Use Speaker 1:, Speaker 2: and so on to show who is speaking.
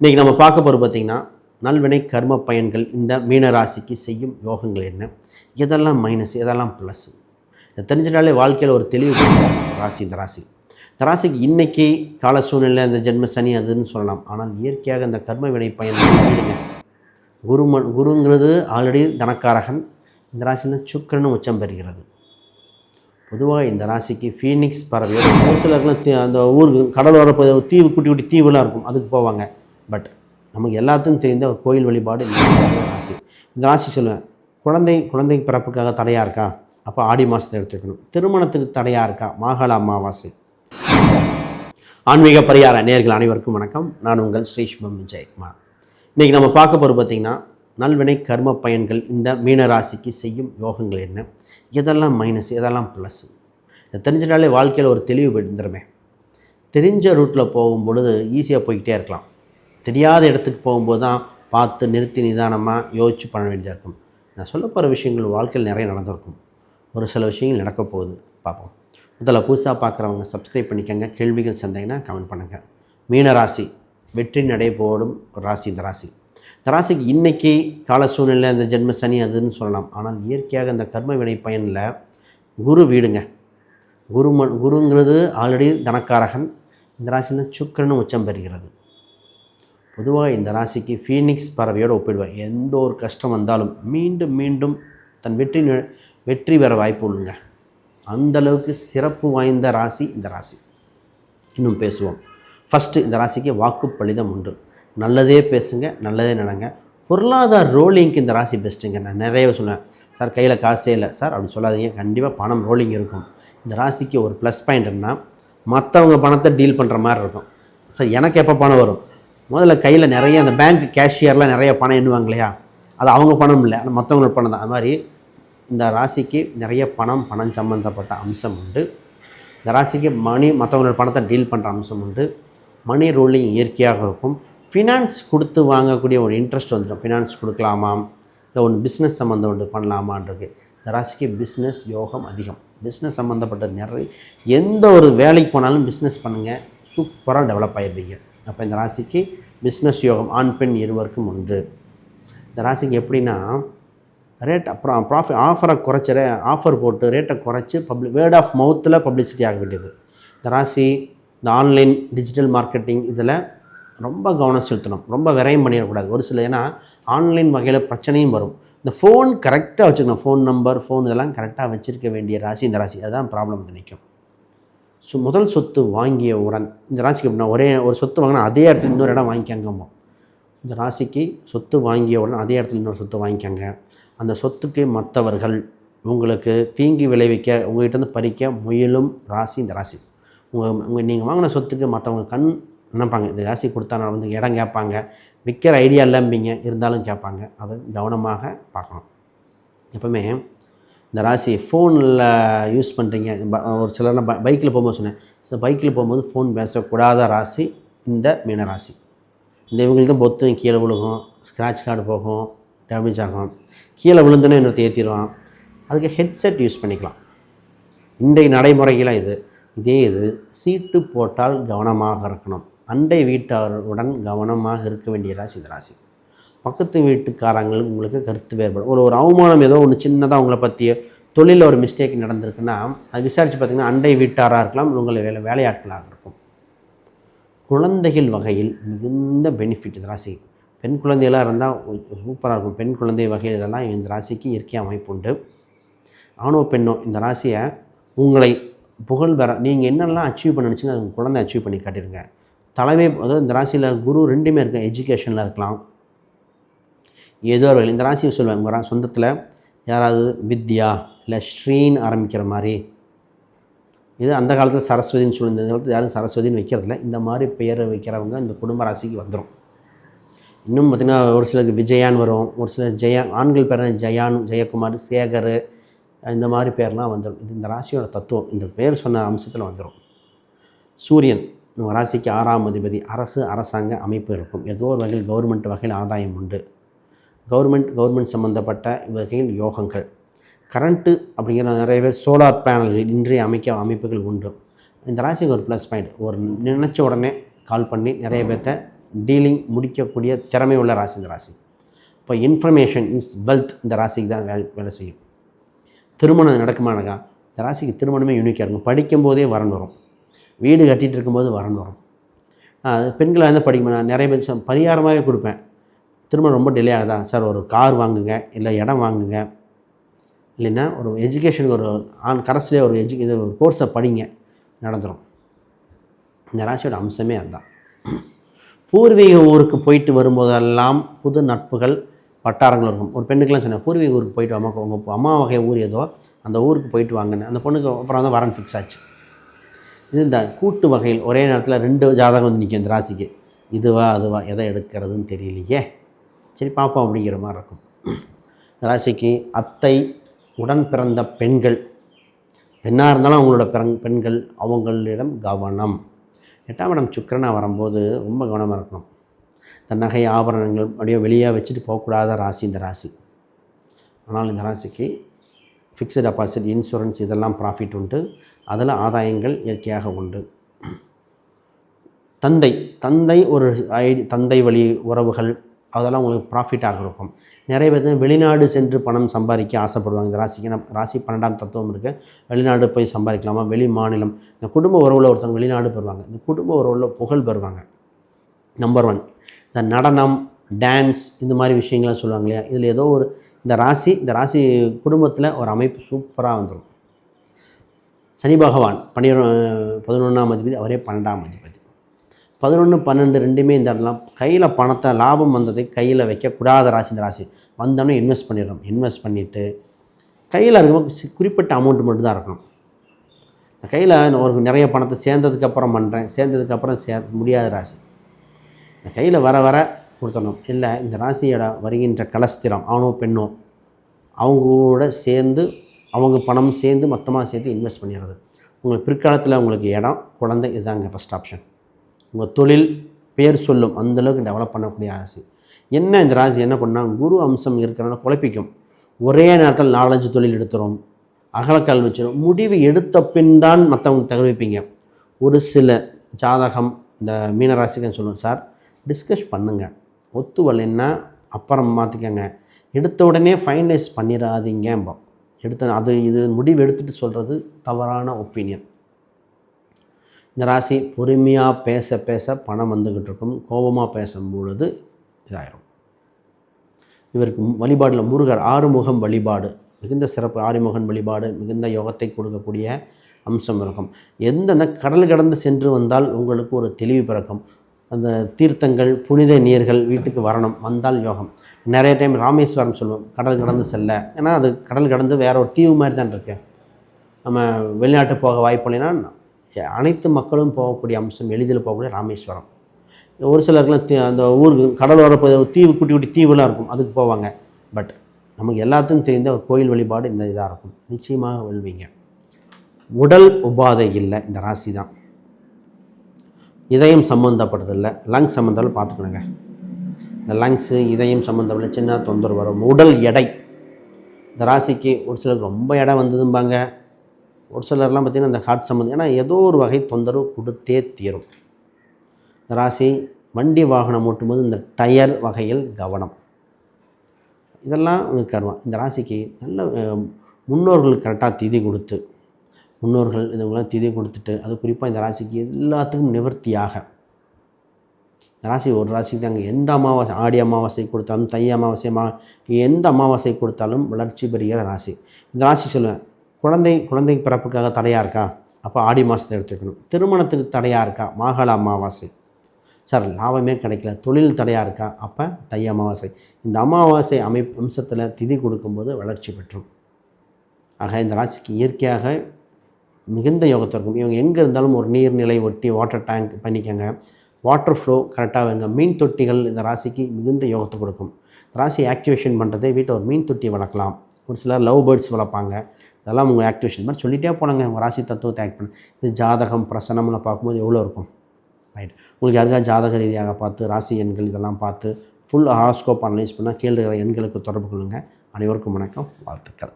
Speaker 1: இன்றைக்கி நம்ம பார்க்க போகிறது பார்த்திங்கன்னா நல்வினை கர்ம பயன்கள் இந்த மீன ராசிக்கு செய்யும் யோகங்கள் என்ன? எதெல்லாம் மைனஸ் எதெல்லாம் ப்ளஸ் இதை தெரிஞ்சிட்டாலே வாழ்க்கையில் ஒரு தெளிவு ராசி இந்த ராசி. இந்த ராசிக்கு இன்றைக்கி கால சூழ்நிலை அந்த ஜென்ம சனி அதுன்னு சொல்லலாம். ஆனால் இயற்கையாக இந்த கர்ம வினை பயன் வீடுங்க. குரு குருங்கிறது ஆல்ரெடி தனக்காரகன். இந்த ராசியில் சுக்கரன் உச்சம் பெறுகிறது. பொதுவாக இந்த ராசிக்கு ஃபீனிக்ஸ் பறவை. ஒரு சிலருக்குலாம் அந்த ஊருக்கு கடலோர தீவு குட்டி குட்டி தீவுலாம் இருக்கும். அதுக்கு போவாங்க. பட் நமக்கு எல்லாத்துக்கும் தெரிந்த ஒரு கோயில் வழிபாடு ராசி. இந்த ராசி சொல்லுவேன் குழந்தை குழந்தை பிறப்புக்காக தடையாக இருக்கா? அப்போ ஆடி மாதத்தை எடுத்துக்கணும். திருமணத்துக்கு தடையாக இருக்கா? மாகாள அமாவாசை. ஆன்மீக பரிகார நேர்கள் அனைவருக்கும் வணக்கம். நான் உங்கள் ஸ்ரீஷ்மம் விஜயகுமார். இன்றைக்கி நம்ம பார்க்க போகிறது பார்த்திங்கன்னா நல்வினை கர்ம பயன்கள் இந்த மீன ராசிக்கு செய்யும் யோகங்கள் என்ன? எதெல்லாம் மைனஸ் எதெல்லாம் ப்ளஸ் இதை தெரிஞ்சிட்டாலே வாழ்க்கையில் ஒரு தெளிவு பெற்றுருமே தெரிஞ்ச ரூட்டில் போகும் பொழுது ஈஸியாக போய்கிட்டே இருக்கலாம். தெரியாத இடத்துக்கு போகும்போது தான் பார்த்து நிறுத்தி நிதானமாக யோசித்து பண்ண வேண்டியதாக இருக்கும். நான் சொல்ல போகிற விஷயங்கள் வாழ்க்கையில் நிறைய நடந்திருக்கும். ஒரு சில விஷயங்கள் நடக்க போகுது. பார்ப்போம். முதல்ல புதுசாக பார்க்குறவங்க சப்ஸ்கிரைப் பண்ணிக்கோங்க. கேள்விகள் சந்தேகனா கமெண்ட் பண்ணுங்கள் மீன ராசி. வெற்றி நடை போடும் ஒரு ராசி இந்த ராசி. இந்த ராசிக்கு இன்றைக்கி கால சூழ்நிலை இந்த ஜென்ம சனி அதுன்னு சொல்லலாம். ஆனால் இயற்கையாக இந்த கர்ம வினை பயனில் குரு வீடுங்க. குரு ம குருங்கிறது ஆல்ரெடி தனக்காரகன். இந்த ராசியில் சுக்கிரனும் உச்சம் பெறுகிறது. பொதுவாக இந்த ராசிக்கு ஃபீனிக்ஸ் பறவையோடு ஒப்பிடுவேன் எந்த ஒரு கஷ்டம் வந்தாலும் மீண்டும் மீண்டும் தன் வெற்றி வெற்றி பெற வாய்ப்பு உள்ளுங்க அந்த அளவுக்கு சிறப்பு வாய்ந்த ராசி இந்த ராசி. இன்னும் பேசுவோம். ஃபஸ்ட்டு இந்த ராசிக்கு வாக்கு பலிதம் உண்டு. நல்லதே பேசுங்க நல்லதே நடங்க. பொருளாதார ரோலிங்க்கு இந்த ராசி பெஸ்ட்டுங்க நான் நிறைய சொன்னேன் சார் கையில் காசே இல்லை. சார் அப்படி சொல்லாதீங்க. கண்டிப்பாக பணம் ரோலிங் இருக்கும். இந்த ராசிக்கு ஒரு ப்ளஸ் பாயிண்ட்னா மற்றவங்க பணத்தை டீல் பண்ணுற மாதிரி இருக்கும். சார் எனக்கு எப்போ பணம் வரும்? முதல்ல கையில் நிறைய அந்த பேங்க் கேஷியர்லாம் நிறைய பணம் எண்ணுவாங்க இல்லையா அது அவங்க பணம் இல்லை. ஆனால் மற்றவங்களுக்கு பணம் தான். அது மாதிரி இந்த ராசிக்கு நிறைய பணம் பணம் சம்மந்தப்பட்ட அம்சம் உண்டு. இந்த ராசிக்கு மணி மற்றவங்களோட பணத்தை டீல் பண்ணுற அம்சம் உண்டு. மணி ரூலிங் இயற்கையாக இருக்கும். ஃபினான்ஸ் கொடுத்து வாங்கக்கூடிய ஒரு இன்ட்ரெஸ்ட் வந்துடும். ஃபினான்ஸ் கொடுக்கலாமா? இல்லை ஒன்று பிஸ்னஸ் சம்மந்தம் ஒன்று பண்ணலாமான்றது இந்த ராசிக்கு பிஸ்னஸ் யோகம் அதிகம். பிஸ்னஸ் சம்மந்தப்பட்ட நிறைய எந்த ஒரு வேலைக்கு போனாலும் பிஸ்னஸ் பண்ணுங்கள் சூப்பராக டெவலப் ஆயிடுவீங்க. அப்போ இந்த ராசிக்கு பிஸ்னஸ் யோகம் ஆண் பெண் இருவருக்கும் உண்டு. இந்த ராசிக்கு எப்படின்னா ரேட் அப்புறம் ப்ராஃபிட் ஆஃபரை குறைச்ச ரே ஆஃபர் போட்டு ரேட்டை குறைச்சி பப்ளிக் வேர்ட் ஆஃப் மவுத்தில் பப்ளிசிட்டி ஆக வேண்டியது. இந்த ராசி இந்த ஆன்லைன் டிஜிட்டல் மார்க்கெட்டிங் இதில் ரொம்ப கவனம் செலுத்தணும். ரொம்ப விரயம் பண்ணிடக்கூடாது. ஒரு சில ஏன்னா ஆன்லைன் வகையில் பிரச்சனையும் வரும். இந்த ஃபோன் கரெக்டாக வச்சுக்கணும். ஃபோன் நம்பர் ஃபோன் இதெல்லாம் கரெக்டாக வச்சுருக்க வேண்டிய ராசி இந்த ராசி. அதுதான் ப்ராப்ளம் நினைக்கும் ஸோ முதல் சொத்து வாங்கிய உடன் இந்த ராசிக்கு அப்படின்னா ஒரே ஒரு சொத்து வாங்கினா அதே இடத்துல இன்னொரு இடம் வாங்கிக்கங்கம்போ இந்த ராசிக்கு சொத்து வாங்கிய உடன் அதே இடத்துல இன்னொரு சொத்து வாங்கிக்கங்க. அந்த சொத்துக்கு மற்றவர்கள் உங்களுக்கு தீங்கி விளைவிக்க உங்கள்கிட்ட பறிக்க முயலும் ராசி இந்த ராசி. உங்கள் உங்கள் நீங்கள் வாங்கின சொத்துக்கு மற்றவங்க கண் நினைப்பாங்க இந்த ராசி கொடுத்தா வந்து இடம் கேட்பாங்க. விற்கிற ஐடியா இல்லம்பிங்க இருந்தாலும் கேட்பாங்க. அதை கவனமாக பார்க்கணும். எப்பவுமே இந்த ராசி ஃபோனில் யூஸ் பண்ணுறீங்க ஒரு சிலர்லாம் ப பைக்கில் போகும்போது சொன்னேன். ஸோ பைக்கில் போகும்போது ஃபோன் பேசக்கூடாத ராசி இந்த மீன ராசி. இந்த இவங்களுக்கு தான் பொத்து கீழே விழுகும் ஸ்க்ராட்ச் கார்டு போகும் டேமேஜ் ஆகும். கீழே விழுந்தோன்னே இன்னொருத்த ஏற்றிடுவான் அதுக்கு ஹெட்செட் யூஸ் பண்ணிக்கலாம். இன்றைய நடைமுறைகளாக இது. இதே இது. சீட்டு போட்டால் கவனமாக இருக்கணும். அண்டை வீட்டாருடன் கவனமாக இருக்க வேண்டிய ராசி இந்த ராசி. பக்கத்து வீட்டுக்காரங்களுக்கு உங்களுக்கு கருத்து வேறுபடும் ஒரு ஒரு அவமானம் ஏதோ ஒன்று சின்னதாக உங்களை பற்றிய தொழிலில் ஒரு மிஸ்டேக் நடந்திருக்குன்னா அது விசாரித்து பார்த்தீங்கன்னா அண்டை வீட்டாராக இருக்கலாம் உங்களை வேலை வேலையாட்களாக இருக்கும். குழந்தைகள் வகையில் மிகுந்த பெனிஃபிட் இந்த ராசி பெண் குழந்தைகளாக இருந்தால் சூப்பராக இருக்கும். பெண் குழந்தை வகையில் இதெல்லாம் இந்த ராசிக்கு இயற்கை அமைப்பு உண்டு. ஆணோ பெண்ணோ இந்த ராசியை உங்களை புகழ் பெற நீங்கள் என்னெல்லாம் அச்சீவ் பண்ண நினச்சிங்க அது குழந்தை அச்சீவ் பண்ணி காட்டிருங்க. தலைமை அதாவது இந்த ராசியில் குரு ரெண்டுமே இருக்கு எஜுகேஷனில் இருக்கலாம். ஏதோ ஒரு இந்த ராசி சொல்லுவாங்க. உங்கள் சொந்தத்தில் யாராவது வித்யா இல்லை ஸ்ரீன்னு ஆரம்பிக்கிற மாதிரி. இது அந்த காலத்தில் சரஸ்வதின்னு சொல்லி இந்த காலத்தில் யாரும் சரஸ்வதின்னு வைக்கிறதில்ல இந்த மாதிரி பெயர் வைக்கிறவங்க இந்த குடும்ப ராசிக்கு வந்துடும் இன்னும் பார்த்திங்கன்னா ஒரு சிலருக்கு விஜயான் வரும். ஒரு சிலர் ஜெயா ஆண்கள் பேர் ஜெயான் ஜெயக்குமார் சேகர் இந்த மாதிரி பேர்லாம் வந்துடும் இது இந்த ராசியோட தத்துவம். இந்த பேர் சொன்ன அம்சத்தில் வந்துடும் சூரியன் உங்கள் ராசிக்கு ஆறாம் அதிபதி. அரசு அரசாங்க அமைப்பு இருக்கும். ஏதோ ஒரு வகையில் கவர்மெண்ட் வகையில் ஆதாயம் உண்டு. கவர்மெண்ட் கவர்மெண்ட் சம்மந்தப்பட்ட வகையில் யோகங்கள். கரண்ட்டு அப்படிங்கிற நிறைய பேர் சோலார் பேனல்கள் இன்றைய அமைக்க அமைப்புகள் உண்டு. இந்த ராசிக்கு ஒரு ப்ளஸ் பாயிண்ட் ஒரு நினச்ச உடனே கால் பண்ணி நிறைய பேர்த்த டீலிங் முடிக்கக்கூடிய திறமை உள்ள ராசி இந்த ராசி. இப்போ இன்ஃபர்மேஷன் இஸ் வெல்த் இந்த ராசிக்கு தான் வேலை வேலை செய்யும். திருமணம் நடக்குமானக்கா இந்த ராசிக்கு திருமணமே யூனிக்காக இருக்கும். படிக்கும்போதே வரன் வரும். வீடு கட்டிகிட்டு இருக்கும்போது வரன் வரும். அது பெண்களாக இருந்தால் படிக்கணும் நான் நிறைய பேர் பரிகாரமாகவே கொடுப்பேன். திரும்ப ரொம்ப டிலே ஆகுதா? சார் ஒரு கார் வாங்குங்க இல்லை இடம் வாங்குங்க. இல்லைன்னா ஒரு எஜுகேஷனுக்கு ஒரு ஆன் கரஸ்லேயே ஒரு எஜு இது ஒரு கோர்ஸை படிங்க. நடந்துடும் இந்த ராசியோட அம்சமே அதுதான் பூர்வீக ஊருக்கு போயிட்டு வரும்போதெல்லாம் புது நட்புகள் வட்டாரங்கள் இருக்கும். ஒரு பெண்ணுக்கெல்லாம் சொன்னேன் பூர்வீக ஊருக்கு போயிட்டு அம்மா உங்கள் அம்மா வகை ஊர் ஏதோ அந்த ஊருக்கு போயிட்டு வாங்கினேன். அந்த பொண்ணுக்கு அப்புறம் வந்து வரன் ஃபிக்ஸ் ஆச்சு. இது இந்த கூட்டு வகையில் ஒரே நேரத்தில் ரெண்டு ஜாதகம் வந்து நிற்கும் இந்த ராசிக்கு. இதுவா அதுவா எதை எடுக்கிறதுன்னு தெரியலையே. சரி பார்ப்போம் அப்படிங்கிற மாதிரி இருக்கும். ராசிக்கு அத்தை உடன் பிறந்த பெண்கள். பெண்ணாக இருந்தாலும் அவங்களோட பிறங் பெண்கள் அவங்களிடம் கவனம். எட்டாம் இடம் சுக்கரனாக வரும்போது ரொம்ப கவனமாக இருக்கணும். இந்த நகை ஆபரணங்கள் அப்படியே வெளியே வச்சுட்டு போகக்கூடாத ராசி இந்த ராசி. ஆனால் இந்த ராசிக்கு ஃபிக்ஸட் டெபாசிட் இன்சூரன்ஸ் இதெல்லாம் ப்ராஃபிட் உண்டு. அதில் ஆதாயங்கள் இயற்கையாக உண்டு. தந்தை தந்தை ஒரு ஐடி தந்தை வழி உறவுகள் அதெல்லாம் உங்களுக்கு ப்ராஃபிட்டாக இருக்கும். நிறைய பேர் வெளிநாடு சென்று பணம் சம்பாதிக்க ஆசைப்படுவாங்க. இந்த ராசிக்கு நம்ம ராசி பன்னெண்டாம் தத்துவம் இருக்குது வெளிநாடு போய் சம்பாதிக்கலாமா? வெளி மாநிலம். இந்த குடும்ப உறவில் ஒருத்தவங்க வெளிநாடு பெறுவாங்க இந்த குடும்ப உறவில் புகழ் பெறுவாங்க. நம்பர் ஒன் இந்த நடனம் டான்ஸ் இந்த மாதிரி விஷயங்கள்லாம் சொல்லுவாங்க இல்லையா? இதில் ஏதோ ஒரு இந்த ராசி இந்த ராசி குடும்பத்தில் ஒரு அமைப்பு சூப்பராக வந்துடும் சனி பகவான் பன்னிர பதினொன்றாம் அதிபதி அவரே பன்னெண்டாம் அதிபதி. பதினொன்று பன்னெண்டு ரெண்டுமே இந்த இடம்லாம் கையில் பணத்தை லாபம் வந்ததை கையில் வைக்கக்கூடாத ராசி இந்த ராசி. வந்தோடனே இன்வெஸ்ட் பண்ணிடுறோம் இன்வெஸ்ட் பண்ணிவிட்டு கையில் இருக்கும்போது குறிப்பிட்ட அமௌண்ட் மட்டும் தான் இருக்கணும் கையில் ஒரு நிறைய பணத்தை சேர்ந்ததுக்கப்புறம் பண்ணுறேன் சேர்ந்ததுக்கப்புறம் சே முடியாத ராசி. இந்த கையில் வர வர கொடுத்துடணும். இல்லை இந்த ராசியோட வருகின்ற கலஸ்திரம் ஆணோ பெண்ணோ அவங்க கூட சேர்ந்து அவங்க பணம் சேர்ந்து மொத்தமாக சேர்த்து இன்வெஸ்ட் பண்ணிடுறது. உங்களுக்கு பிற்காலத்தில் உங்களுக்கு இடம் குழந்தை இதுதாங்க ஃபஸ்ட் ஆப்ஷன் உங்கள் தொழில் பேர் சொல்லும் அந்தளவுக்கு டெவலப் பண்ணக்கூடிய ராசி என்ன இந்த ராசி என்ன பண்ணால் குரு அம்சம் இருக்கிறனால குழப்பிக்கும். ஒரே நேரத்தில் நாலஞ்சு தொழில் எடுத்துரும். அகலக்கால் வச்சிடும் முடிவு எடுத்த பின் தான் மற்றவங்க தகவலிப்பீங்க ஒரு சில ஜாதகம் இந்த மீனராசிக்கு சொல்லுவோம் சார் டிஸ்கஸ் பண்ணுங்கள் ஒத்து வரலைன்னா அப்புறம் மாற்றிக்கங்க எடுத்த உடனே ஃபைனலைஸ் பண்ணிடாதீங்க எடுத்த அது இது முடிவு எடுத்துகிட்டு சொல்கிறது தவறான ஒப்பீனியன் இந்த ராசி பொறுமையாக பேச பேச பணம் வந்துக்கிட்டு இருக்கும் கோபமாக பேசும் பொழுது இதாயிரும். இவருக்கு வழிபாடில் முருகர் ஆறுமுகம் வழிபாடு மிகுந்த சிறப்பு ஆறுமுகன் வழிபாடு மிகுந்த யோகத்தை கொடுக்கக்கூடிய அம்சம் இருக்கும். எந்த கடல் கடந்து சென்று வந்தால் உங்களுக்கு ஒரு தெளிவு பிறக்கும். அந்த தீர்த்தங்கள் புனித நீர்கள் வீட்டுக்கு வரணும் வந்தால் யோகம். நிறைய டைம் ராமேஸ்வரம் சொல்லுவோம் கடல் கடந்து செல்ல. ஏன்னா அது கடல் கடந்து வேற ஒரு தீவு மாதிரி தான் இருக்கு. நம்ம வெளிநாட்டு போக வாய்ப்பு இல்லைன்னா அனைத்து மக்களும் போகக்கூடிய அம்சம் எளிதில் போகக்கூடிய ராமேஸ்வரம். ஒரு சிலருக்குலாம் தீ அந்த ஊருக்கு கடலோர தீவு குட்டி குட்டி தீவுலாம் இருக்கும். அதுக்கு போவாங்க. பட் நமக்கு எல்லாத்துக்கும் தெரிந்த ஒரு கோயில் வழிபாடு இந்த இதாக இருக்கும். நிச்சயமாக வெல்வீங்க. உடல் உபாதை இல்லை. இந்த ராசி தான். இதயம் சம்மந்தப்பட்டதில்லை லங்ஸ் சம்மந்தம் பார்த்துக்கணுங்க. இந்த லங்ஸு இதயம் சம்மந்தப்பட்ட சின்ன தொந்தரவு வரும். உடல் எடை. இந்த ராசிக்கு ஒரு சிலருக்கு ரொம்ப எடை வந்ததும்பாங்க. ஒரு சிலர்லாம் பார்த்திங்கன்னா இந்த ஹார்ட் சம்மந்தம் ஏன்னா ஏதோ ஒரு வகை தொந்தரவு கொடுத்தே தீரும். இந்த ராசி வண்டி வாகனம் ஓட்டும்போது இந்த டயர் வகையில் கவனம். இதெல்லாம் உங்களுக்கு கருவம் இந்த ராசிக்கு நல்ல முன்னோர்கள் கரெக்டாக திதி கொடுத்து முன்னோர்கள் இதுவங்களாம் திதி கொடுத்துட்டு அது குறிப்பாக இந்த ராசிக்கு எல்லாத்துக்கும் நிவர்த்தியாக. இந்த ராசி ஒரு ராசிக்கு தாங்க எந்த அமாவாசை ஆடி அமாவாசை கொடுத்தாலும் தை அமாவாசை மா எந்த அமாவாசை கொடுத்தாலும் வளர்ச்சி பெறுகிற ராசி. இந்த ராசி சொல்லுவேன் குழந்தை குழந்தை பிறப்புக்காக தடையாக இருக்கா? அப்போ ஆடி மாதத்தை எடுத்துக்கணும். திருமணத்துக்கு தடையாக இருக்கா? மாகாள அமாவாசை. சார் லாபமே கிடைக்கல. தொழில் தடையாக இருக்கா? அப்போ தை அமாவாசை. இந்த அமாவாசை அமைப்பு அம்சத்தில் திதி கொடுக்கும்போது வளர்ச்சி பெற்றும். ஆக இந்த ராசிக்கு இயற்கையாக மிகுந்த யோகத்தை இருக்கும். இவங்க எங்கே இருந்தாலும் ஒரு நீர்நிலை ஒட்டி வாட்டர் டேங்க் பண்ணிக்கங்க. வாட்டர் ஃப்ளோ கரெக்டாக வைங்க. மீன் தொட்டிகள் இந்த ராசிக்கு மிகுந்த யோகத்தை கொடுக்கும். ராசி ஆக்டிவேஷன் பண்ணுறதே வீட்டில் ஒரு மீன் தொட்டி வளர்க்கலாம். ஒரு சிலர் லவ் பேர்ட்ஸ் வளர்ப்பாங்க. இதெல்லாம் உங்கள் ஆக்டிவேஷன் மாதிரி சொல்லிகிட்டே போனாங்க. உங்கள் ராசி தத்துவத்தை ஆக்ட் பண்ண. இது ஜாதகம் பிரசனம்னு பார்க்கும்போது எவ்வளோ இருக்கும்? ரைட் உங்களுக்கு யாருக்காவது ஜாதக ரீதியாக பார்த்து ராசி எண்கள் இதெல்லாம் பார்த்து ஃபுல் ஹாரோஸ்கோப் அனலைஸ் பண்ணால் கீழே இருக்கிற எண்களுக்கு தொடர்பு கொள்ளுங்கள் அனைவருக்கும் வணக்கம். வாழ்த்துக்கள்.